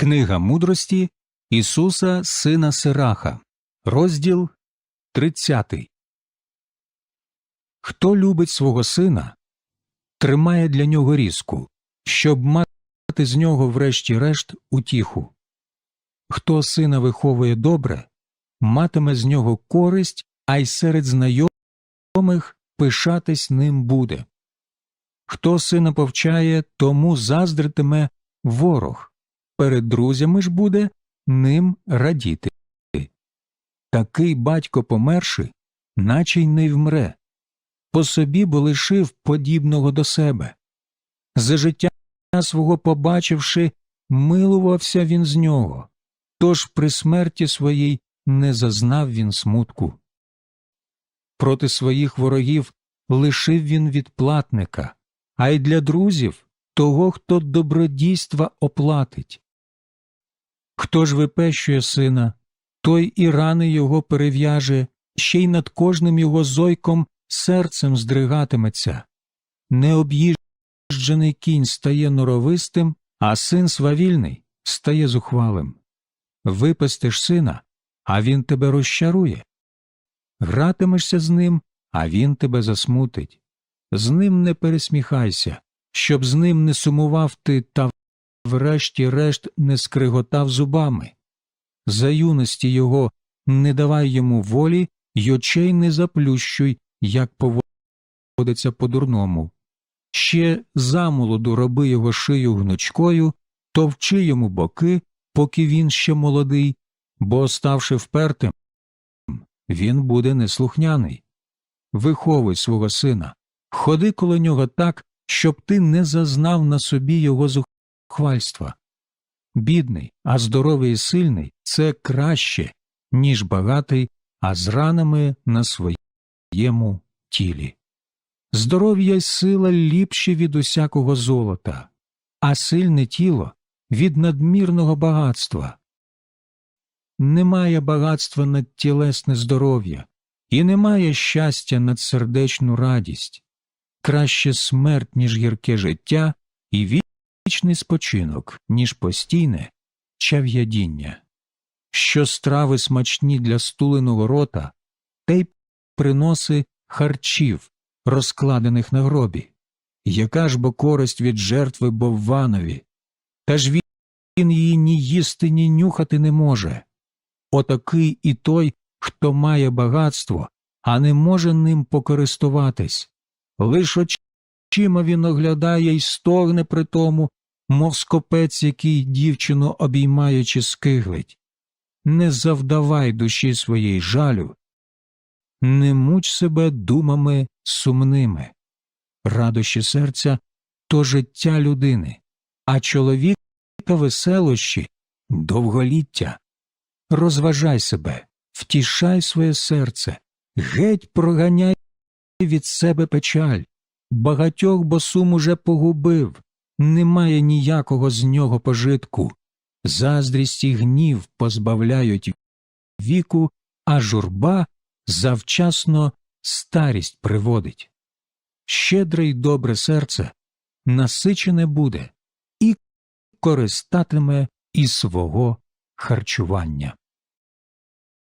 Книга мудрості Ісуса Сина Сираха, розділ 30. Хто любить свого сина, тримає для нього різку, щоб мати з нього врешті-решт утіху. Хто сина виховує добре, матиме з нього користь, а й серед знайомих пишатись ним буде. Хто сина повчає, тому заздритиме ворог, перед друзями ж буде ним радіти. Такий батько померши, наче й не вмре, по собі бо лишив подібного до себе. За життя свого побачивши, милувався він з нього, тож при смерті своїй не зазнав він смутку. Проти своїх ворогів лишив він відплатника, а й для друзів того, хто добродійства оплатить. Хто ж випещує сина, той і рани його перев'яже, ще й над кожним його зойком серцем здригатиметься. Необ'їжджений кінь стає норовистим, а син свавільний стає зухвалим. Випестиш сина, а він тебе розчарує. Гратимешся з ним, а він тебе засмутить. З ним не пересміхайся, щоб з ним не сумував ти та врешті-решт не скриготав зубами. За юності його не давай йому волі й очей не заплющуй, як поводиться по-дурному. Ще замолоду роби його шию гнучкою, товчи йому боки, поки він ще молодий, бо, ставши впертим, він буде неслухняний. Виховуй свого сина, ходи коло нього так, щоб ти не зазнав на собі його зухвальства. Бідний, а здоровий і сильний це краще, ніж багатий, а з ранами на своєму тілі. Здоров'я й сила ліпші від усякого золота, а сильне тіло від надмірного багатства. Немає багатства над тілесне здоров'я, і немає щастя над сердечну радість, краще смерть, ніж гірке життя, і вічний спочинок, ніж постійне чав'ядіння. Що страви смачні для стуленого рота, те й приноси харчів, розкладених на гробі. Яка ж бо користь від жертви Бовванові? Та ж він її ні їсти, ні нюхати не може. Отакий і той, хто має багатство, а не може ним покористуватись. Лиш очима він оглядає й стогне при тому, мов скопець, який дівчину обіймаючи скиглить. Не завдавай душі своїй жалю, не муч себе думами сумними. Радощі серця то життя людини, а чоловіка веселощі довголіття. Розважай себе, втішай своє серце, геть проганяй від себе печаль. Багатьох бо сум уже погубив, немає ніякого з нього пожитку. Заздрість і гнів позбавляють віку, а журба завчасно старість приводить. Щедре й добре серце насичене буде і користатиме і свого харчування.